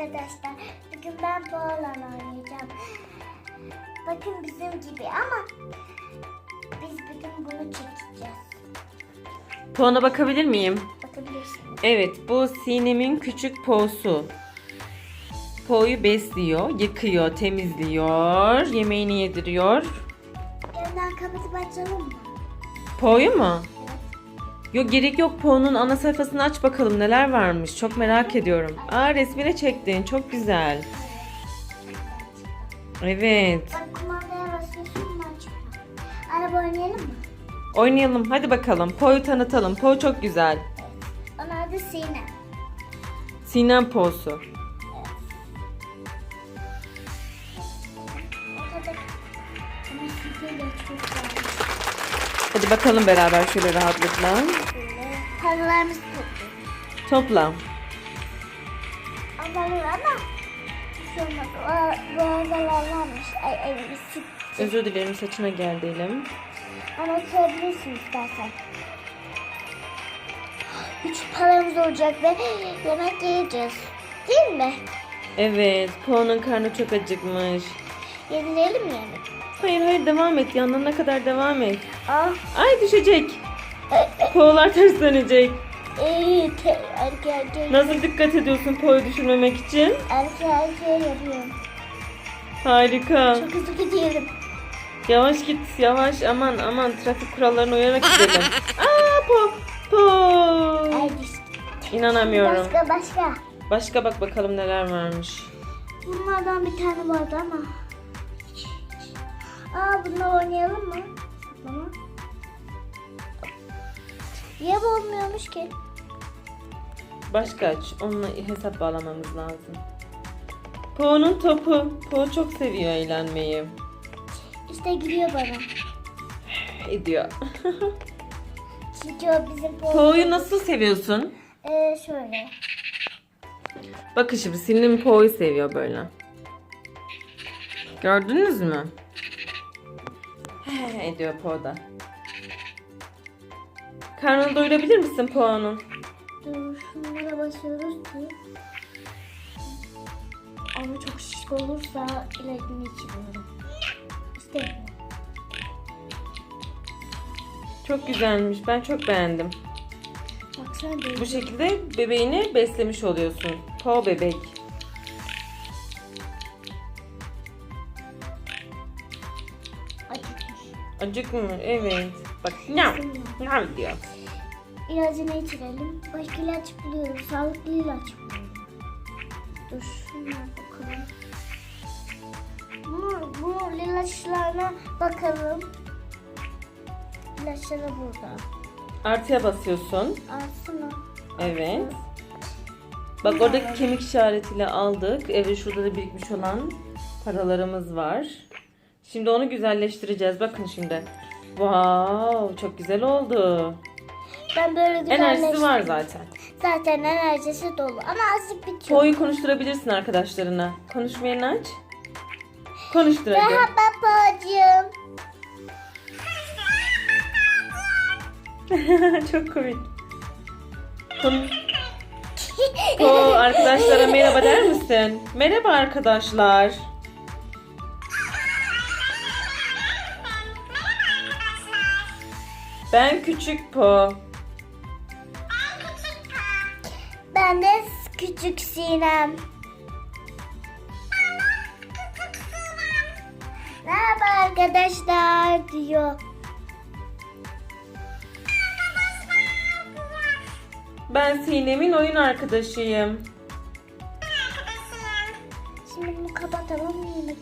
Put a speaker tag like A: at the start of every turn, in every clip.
A: arkadaşlar. Bugün ben boğalan oynayacağım. Bakın bizim gibi ama biz bugün bunu çekeceğiz.
B: Puana bakabilir miyim?
A: Bakabilirsiniz.
B: Evet bu Sinem'in küçük poğusu. Poğuyu besliyor, yıkıyor, temizliyor, yemeğini yediriyor.
A: Yandan kapatı açalım mı?
B: Poğuyu mu? Yok gerek yok Po'nun ana sayfasını aç bakalım neler varmış. Çok merak ediyorum. Aa resmine çektin. Çok güzel. Evet.
A: Bak kumandaya basıyorsun mu açıyor. Araba oynayalım mı?
B: Oynayalım. Hadi bakalım. Po'yu tanıtalım. Po çok güzel.
A: Onun adı Sinem.
B: Sinem Po'su.
A: Ortada ama sütüyle çok güzel.
B: Hadi bakalım beraber şöyle rahatlıkla.
A: Paralarımızı topluyoruz.
B: Topla.
A: Ama bir şey olmaz. O. Ay elimi.
B: Özür dilerim saçına geldi elim.
A: Ama oturabilirsin istersen. Üç paramız olacak ve yemek yiyeceğiz. Değil mi?
B: Evet. Po'nun karnı çok acıkmış.
A: Yedirelim mi yemek?
B: Hayır hayır devam et. Yanlarına kadar devam et.
A: Ah.
B: Ay düşecek. Po'lar ters dönecek.
A: Te, erkek.
B: Nasıl dikkat ediyorsun Po'yu düşürmemek için?
A: Erkek erkeğe yapıyorum.
B: Harika.
A: Çok hızlı gidiyorum.
B: Yavaş git yavaş aman aman trafik kurallarına uyarak gidelim. Aa po po.
A: Ay düştü.
B: İnanamıyorum.
A: Başka başka.
B: Başka bak bakalım neler varmış.
A: Bunlardan bir tane vardı ama. Aa bununla oynayalım mı? Saklama. Niye bu olmuyormuş ki?
B: Başka aç. Onunla hesap bağlamamız lazım. Po'nun topu. Po çok seviyor eğlenmeyi.
A: İşte gülüyor bana.
B: Ediyor.
A: Çünkü o bizim po-
B: Po'yu nasıl seviyorsun?
A: Ee, şöyle.
B: Bakın şimdi Silin Po'yu seviyor böyle. Gördünüz mü? He, ediyor Po da. Karnını doyurabilir misin Po'nun?
A: Dur şunlara basıyoruz ki. Ama çok şişko olursa ilacını içiriyorum. İstemiyorum.
B: Çok güzelmiş. Ben çok beğendim.
A: Baksana böyle.
B: Bu şekilde bebeğini beslemiş oluyorsun. Po bebek.
A: Acıkmış.
B: Acık mı? Evet. Bak nam nam diyor.
A: İlacını içirelim. Başka ilaç buluyoruz. Sağlıklı ilaç buluyorum. Dur şuna bakalım. Bu, bu ilaçlarına bakalım. İlaçları burada.
B: Artıya basıyorsun.
A: Alsana.
B: Evet. Bak oradaki kemik işaretiyle aldık. Evet şurada da birikmiş olan paralarımız var. Şimdi onu güzelleştireceğiz. Bakın şimdi. Wow, çok güzel oldu.
A: Ben böyle
B: Enerjisi var zaten.
A: Zaten enerjisi dolu ama azıcık bitiyor.
B: Po'yu konuşturabilirsin arkadaşlarına. Konuşma yerini aç. Konuştur hadi.
A: Merhaba babacığım.
B: çok komik. Kon Po arkadaşlara merhaba der misin? Merhaba arkadaşlar. Ben küçük Po.
A: Ben de küçük Sinem. Merhaba arkadaşlar diyor.
B: Ben Sinem'in oyun arkadaşıyım.
A: Şimdi bunu kapatalım yemek.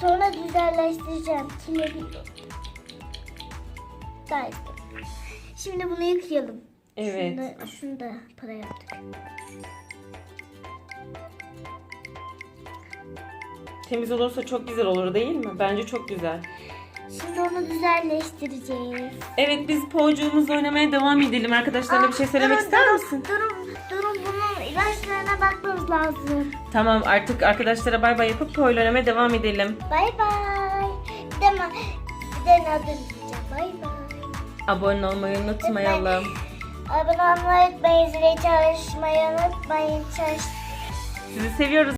A: Sonra güzelleştireceğim. Silebiliyorum. Gayet. Şimdi bunu yıkayalım.
B: Evet.
A: Şunu da, şunu da para yaptık.
B: Temiz olursa çok güzel olur değil mi? Bence çok güzel.
A: Şimdi onu güzelleştireceğiz.
B: Evet biz Po'cuğumuzla oynamaya devam edelim. Arkadaşlarına bir şey söylemek
A: durun,
B: ister
A: durun,
B: misin?
A: Durun, durun bunun ilaçlarına bakmamız lazım.
B: Tamam artık arkadaşlara bay bay yapıp Po'yla oynamaya devam edelim.
A: Bay bay. Bir de, ma- bir de ne adı diyeceğim. Bay bay.
B: Abone olmayı unutmayalım.
A: Abone olmayı unutmayın. Çalışmayı unutmayın. Çalış
B: Sizi seviyoruz.